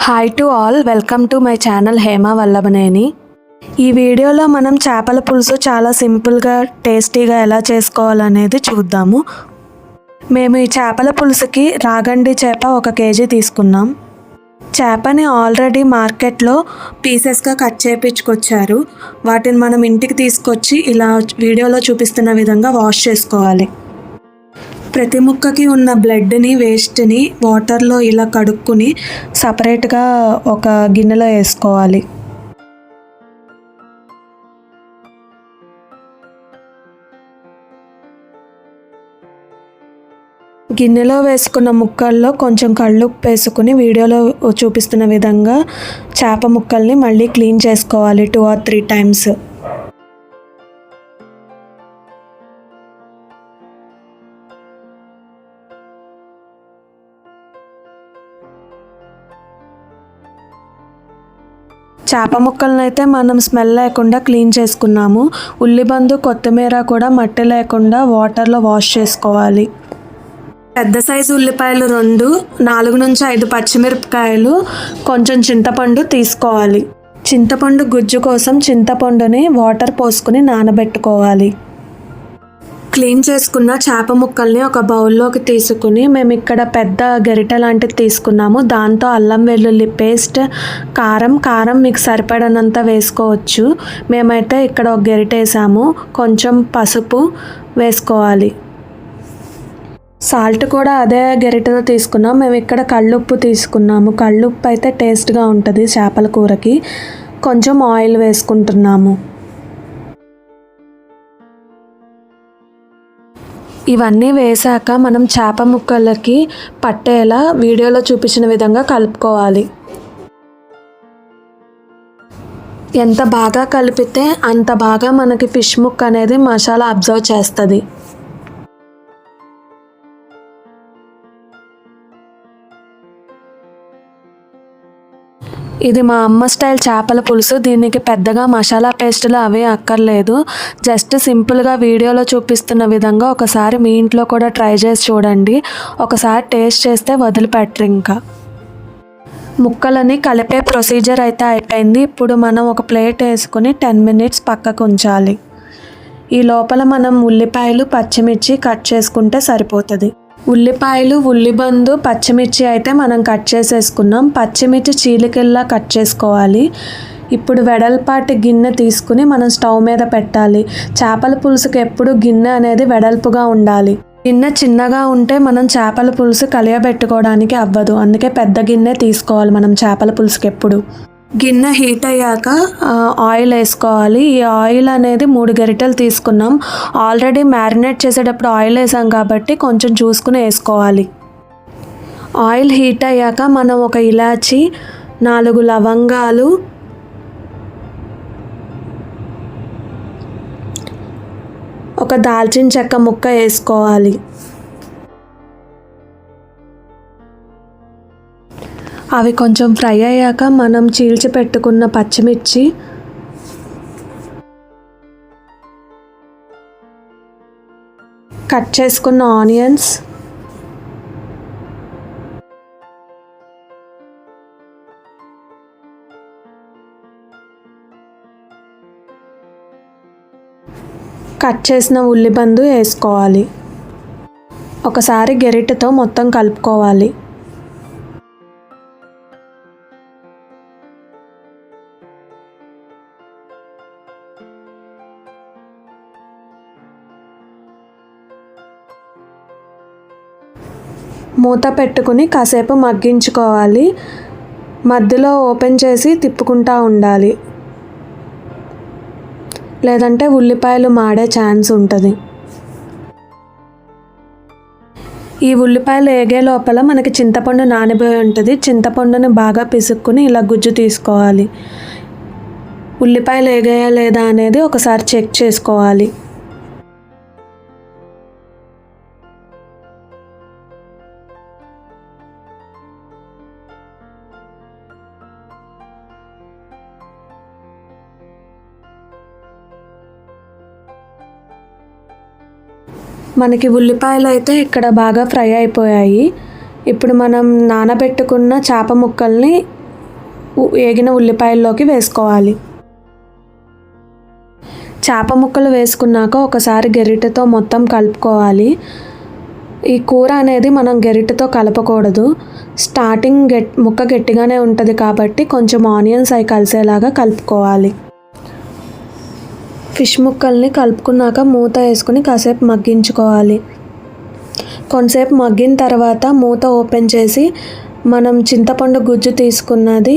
Hi to all welcome to my channel Hema Vallabhaneni ఈ వీడియోలో మనం చేపల పులుసు చాలా సింపుల్గా టేస్టీగా ఎలా చేసుకోవాలనేది చూద్దాము. మేము ఈ చేపల పులుసుకి రాగండి చేప ఒక కేజీ తీసుకున్నాం. చేపని ఆల్రెడీ మార్కెట్లో పీసెస్గా కట్ చేయించుకొచ్చారు వాటిని మనం ఇంటికి తీసుకొచ్చి ఇలా వీడియోలో చూపిస్తున్న విధంగా వాష్ చేసుకోవాలి. ప్రతి ముక్కకి ఉన్న బ్లడ్ని వేస్ట్ని వాటర్లో ఇలా కడుక్కుని సపరేట్గా ఒక గిన్నెలో వేసుకోవాలి. గిన్నెలో వేసుకున్న ముక్కల్లో కొంచెం కళ్ళు వేసుకుని వీడియోలో చూపిస్తున్న విధంగా చేప ముక్కల్ని మళ్ళీ క్లీన్ చేసుకోవాలి టూ ఆర్ త్రీ టైమ్స్. చేప ముక్కలను అయితే మనం స్మెల్ లేకుండా క్లీన్ చేసుకున్నాము. ఉల్లిబందు కొత్తిమీర కూడా మట్టి లేకుండా వాటర్లో వాష్ చేసుకోవాలి. పెద్ద సైజు ఉల్లిపాయలు రెండు నాలుగు నుంచి ఐదు పచ్చిమిరపకాయలు కొంచెం చింతపండు తీసుకోవాలి. చింతపండు గుజ్జు కోసం చింతపండుని వాటర్ పోసుకుని నానబెట్టుకోవాలి. క్లీన్ చేసుకున్న చేప ముక్కల్ని ఒక బౌల్లోకి తీసుకుని మేము ఇక్కడ పెద్ద గరిటె లాంటిది తీసుకున్నాము. దాంతో అల్లం వెల్లుల్లి పేస్ట్ కారం కారం మీకు సరిపడనంత వేసుకోవచ్చు. మేమైతే ఇక్కడ ఒక గరిట వేసాము. కొంచెం పసుపు వేసుకోవాలి. సాల్ట్ కూడా అదే గరిటెతో తీసుకున్నాం. మేము ఇక్కడ కళ్ళుప్పు తీసుకున్నాము. కళ్ళుప్పు అయితే టేస్ట్గా ఉంటుంది చేపల కూరకి. కొంచెం ఆయిల్ వేసుకుంటున్నాము. ఇవన్నీ వేసాక మనం చేప ముక్కలకి పట్టేలా వీడియోలో చూపించిన విధంగా కలుపుకోవాలి. ఎంత బాగా కలిపితే అంత బాగా మనకి ఫిష్ ముక్క అనేది మసాలా అబ్జర్వ్ చేస్తుంది. ఇది మా అమ్మ స్టైల్ చేపల పులుసు. దీనికి పెద్దగా మసాలా పేస్టులు అవే అక్కర్లేదు. జస్ట్ సింపుల్గా వీడియోలో చూపిస్తున్న విధంగా ఒకసారి మీ ఇంట్లో కూడా ట్రై చేసి చూడండి. ఒకసారి టేస్ట్ చేస్తే వదిలిపెట్టరు ఇంకా. ముక్కలని కలిపే ప్రొసీజర్ అయితే అయిపోయింది. ఇప్పుడు మనం ఒక ప్లేట్ వేసుకుని టెన్ మినిట్స్ పక్కకు ఉంచాలి. ఈ లోపల మనం ఉల్లిపాయలు పచ్చిమిర్చి కట్ చేసుకుంటే సరిపోతుంది. ఉల్లిపాయలు ఉల్లిబందు పచ్చిమిర్చి అయితే మనం కట్ చేసేసుకున్నాం. పచ్చిమిర్చి చీలికల్లా కట్ చేసుకోవాలి. ఇప్పుడు వెడల్పాటి గిన్నె తీసుకుని మనం స్టవ్ మీద పెట్టాలి. చేపల పులుసుకి ఎప్పుడు గిన్నె అనేది వెడల్పుగా ఉండాలి. గిన్నె చిన్నగా ఉంటే మనం చేపల పులుసు కలియబెట్టుకోవడానికి అవ్వదు. అందుకే పెద్ద గిన్నె తీసుకోవాలి మనం చేపల పులుసుకి ఎప్పుడు. గిన్నె హీట్ అయ్యాక ఆయిల్ వేసుకోవాలి. ఈ ఆయిల్ అనేది మూడు గరిటెలు తీసుకున్నాం. ఆల్రెడీ మ్యారినేట్ చేసేటప్పుడు ఆయిల్ వేసాం కాబట్టి కొంచెం చూసుకుని వేసుకోవాలి. ఆయిల్ హీట్ అయ్యాక మనం ఒక ఇలాచి నాలుగు లవంగాలు ఒక దాల్చిన చెక్క ముక్క వేసుకోవాలి. అవి కొంచెం ఫ్రై అయ్యాక మనం చీల్చి పెట్టుకున్న పచ్చిమిర్చి కట్ చేసుకున్న ఆనియన్స్ కట్ చేసిన ఉల్లిబందు వేసుకోవాలి. ఒకసారి గెరిటతో మొత్తం కలుపుకోవాలి. మూత పెట్టుకుని కాసేపు మగ్గించుకోవాలి. మధ్యలో ఓపెన్ చేసి తిప్పుకుంటూ ఉండాలి. లేదంటే ఉల్లిపాయలు మాడే ఛాన్స్ ఉంటుంది. ఈ ఉల్లిపాయలు ఏగే లోపల మనకి చింతపండు నానిపోయి ఉంటుంది. చింతపండుని బాగా పిసుక్కుని ఇలా గుజ్జు తీసుకోవాలి. ఉల్లిపాయలు ఏగాయా లేదా అనేది ఒకసారి చెక్ చేసుకోవాలి. మనకి ఉల్లిపాయలు అయితే ఇక్కడ బాగా ఫ్రై అయిపోయాయి. ఇప్పుడు మనం నానబెట్టుకున్న చేప ముక్కల్ని ఏగిన వేగిన ఉల్లిపాయల్లోకి వేసుకోవాలి. చేప ముక్కలు వేసుకున్నాక ఒకసారి గెరిటతో మొత్తం కలుపుకోవాలి. ఈ కూర అనేది మనం గెరిటతో కలపకూడదు. స్టార్టింగ్ గెట్ ముక్క గట్టిగానే ఉంటుంది కాబట్టి కొంచెం ఆనియన్స్ అవి కలిసేలాగా కలుపుకోవాలి. ఫిష్ ముక్కల్ని కలుపుకున్నాక మూత వేసుకుని కాసేపు మగ్గించుకోవాలి. కొంతసేపు మగ్గిన తర్వాత మూత ఓపెన్ చేసి మనం చింతపండు గుజ్జు తీసుకున్నది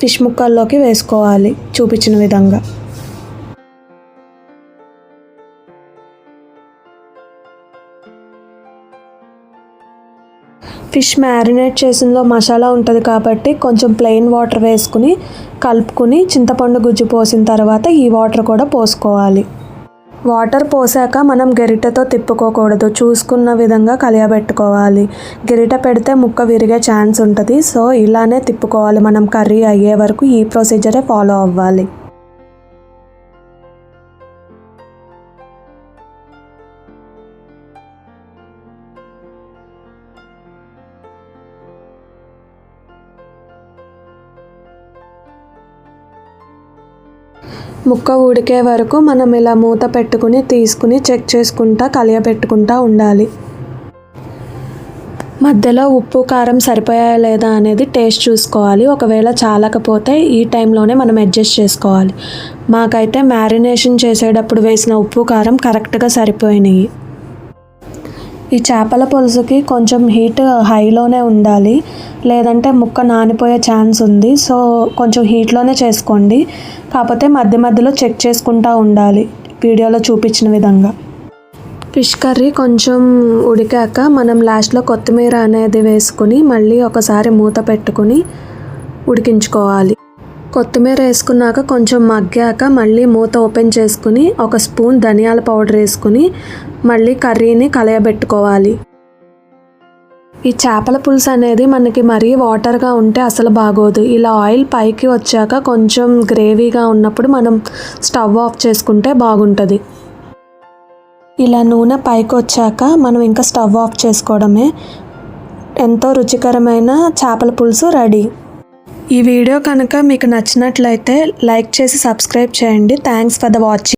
ఫిష్ ముక్కల్లోకి వేసుకోవాలి చూపించిన విధంగా. ఫిష్ మ్యారినేట్ చేసిందో మసాలా ఉంటుంది కాబట్టి కొంచెం ప్లెయిన్ వాటర్ వేసుకుని కలుపుకుని చింతపండు గుజ్జు పోసిన తర్వాత ఈ వాటర్ కూడా పోసుకోవాలి. వాటర్ పోసాక మనం గరిటెతో తిప్పుకోకూడదు. చూసుకున్న విధంగా కలియబెట్టుకోవాలి గరిట పెడితే ముక్క విరిగే ఛాన్స్ ఉంటుంది. సో ఇలానే తిప్పుకోవాలి. మనం కర్రీ అయ్యే వరకు ఈ ప్రొసీజరే ఫాలో అవ్వాలి. ముక్క ఉడికే వరకు మనం ఇలా మూత పెట్టుకుని తీసుకుని చెక్ చేసుకుంటా కలియబెట్టుకుంటా ఉండాలి. మధ్యలో ఉప్పు కారం సరిపోయా లేదా అనేది టేస్ట్ చూసుకోవాలి. ఒకవేళ చాలకపోతే ఈ టైంలోనే మనం అడ్జస్ట్ చేసుకోవాలి. మాకైతే మ్యారినేషన్ చేసేటప్పుడు వేసిన ఉప్పు కారం కరెక్ట్గా సరిపోయినాయి. ఈ చేపల పులుసుకి కొంచెం హీట్ హైలోనే ఉండాలి. లేదంటే ముక్క నానిపోయే ఛాన్స్ ఉంది. సో కొంచెం హీట్లోనే చేసుకోండి. కాకపోతే మధ్య మధ్యలో చెక్ చేసుకుంటూ ఉండాలి. వీడియోలో చూపించిన విధంగా. ఫిష్ కర్రీ కొంచెం ఉడికాక మనం లాస్ట్లో కొత్తిమీర అనేది వేసుకుని మళ్ళీ ఒకసారి మూత పెట్టుకుని ఉడికించుకోవాలి. కొత్తిమీర వేసుకున్నాక కొంచెం మగ్గాక మళ్ళీ మూత ఓపెన్ చేసుకుని ఒక స్పూన్ ధనియాల పౌడర్ వేసుకుని మళ్ళీ కర్రీని కలయబెట్టుకోవాలి. ఈ చేపల పులుసు అనేది మనకి మరీ వాటర్గా ఉంటే అసలు బాగోదు. ఇలా ఆయిల్ పైకి వచ్చాక కొంచెం గ్రేవీగా ఉన్నప్పుడు మనం స్టవ్ ఆఫ్ చేసుకుంటే బాగుంటుంది. ఇలా నూనె పైకి వచ్చాక మనం ఇంకా స్టవ్ ఆఫ్ చేసుకోవడమే. ఎంతో రుచికరమైన చేపల పులుసు రెడీ. ఈ వీడియో కనుక మీకు నచ్చినట్లయితే లైక్ చేసి సబ్స్క్రైబ్ చేయండి. Thanks for the watching